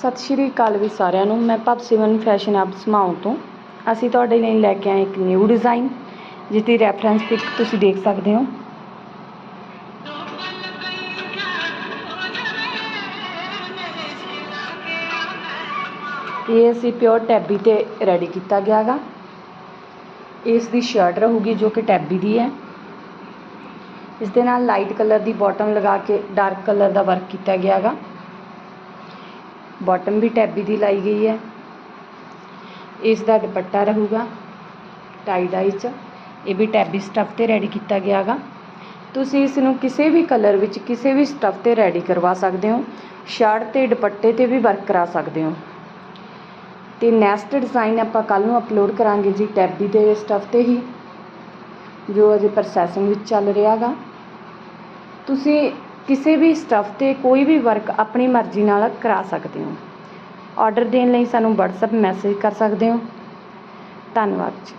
ਸਤਿ ਸ਼੍ਰੀ ਅਕਾਲ ਵੀ ਸਾਰਿਆਂ ਨੂੰ ਮੈਂ ਭਵ ਸਿਮਰਨ ਫੈਸ਼ਨ ਹੱਬ ਸਮਾਉ ਤੋਂ ਅਸੀਂ ਤੁਹਾਡੇ ਲਈ ਲੈ ਕੇ ਆਏ ਇੱਕ ਨਿਊ ਡਿਜ਼ਾਈਨ ਜਿਸ ਦੀ ਰੈਫਰੈਂਸ ਪਿਕ ਤੁਸੀਂ ਦੇਖ ਸਕਦੇ ਹੋ ਇਹ ਅਸੀਂ ਪਿਓਰ ਟੈਬੀ ਤੇ ਰੈਡੀ ਕੀਤਾ ਗਿਆ ਗਾ ਇਸ ਦੀ ਸ਼ਰਟ ਰਹੂਗੀ ਜੋ ਕਿ ਟੈਬੀ ਦੀ ਹੈ ਇਸ ਦੇ ਨਾਲ ਲਾਈਟ ਕਲਰ ਦੀ ਬਾਟਮ ਲਗਾ ਕੇ ਡਾਰਕ ਕਲਰ ਦਾ ਵਰਕ ਕੀਤਾ ਗਿਆ ਗਾ ਬਾਟਮ ਵੀ ਟੈਬੀ ਦੀ ਲਾਈ ਗਈ ਹੈ। ਇਸ ਦਾ ਦੁਪੱਟਾ ਰਹੂਗਾ ਟਾਈ ਡਾਈ 'ਚ। ਇਹ ਵੀ ਟੈਬੀ ਸਟੱਫ ਤੇ ਰੈਡੀ ਕੀਤਾ ਗਿਆ ਗਾ ਤੁਸੀਂ ਇਸ ਨੂੰ ਕਿਸੇ ਵੀ ਕਲਰ ਵਿੱਚ ਕਿਸੇ ਵੀ ਸਟੱਫ ਤੇ ਰੈਡੀ ਕਰਵਾ ਸਕਦੇ ਹੋ। ਸ਼ਰਟ ਤੇ ਦੁਪੱਟੇ ਤੇ ਵੀ ਵਰਕ ਕਰਾ ਸਕਦੇ ਹੋ। ਤੇ ਨੈਕਸਟ ਡਿਜ਼ਾਈਨ ਆਪਾਂ ਕੱਲ ਨੂੰ ਅਪਲੋਡ ਕਰਾਂਗੇ ਜੀ ਟੈਬੀ ਦੇ ਸਟੱਫ ਤੇ ਹੀ, ਜੋ ਅਜੇ ਪ੍ਰੋਸੈਸਿੰਗ ਵਿੱਚ ਚੱਲ ਰਿਹਾ ਗਾ ਤੁਸੀਂ ਕਿਸੇ ਵੀ ਸਟੱਫ ਤੇ ਕੋਈ ਵੀ ਵਰਕ ਆਪਣੀ ਮਰਜ਼ੀ ਨਾਲ ਕਰਾ ਸਕਦੇ ਹੋ। ਆਰਡਰ ਦੇਣ ਲਈ ਸਾਨੂੰ WhatsApp ਮੈਸੇਜ ਕਰ ਸਕਦੇ ਹੋ। ਧੰਨਵਾਦ ਜੀ।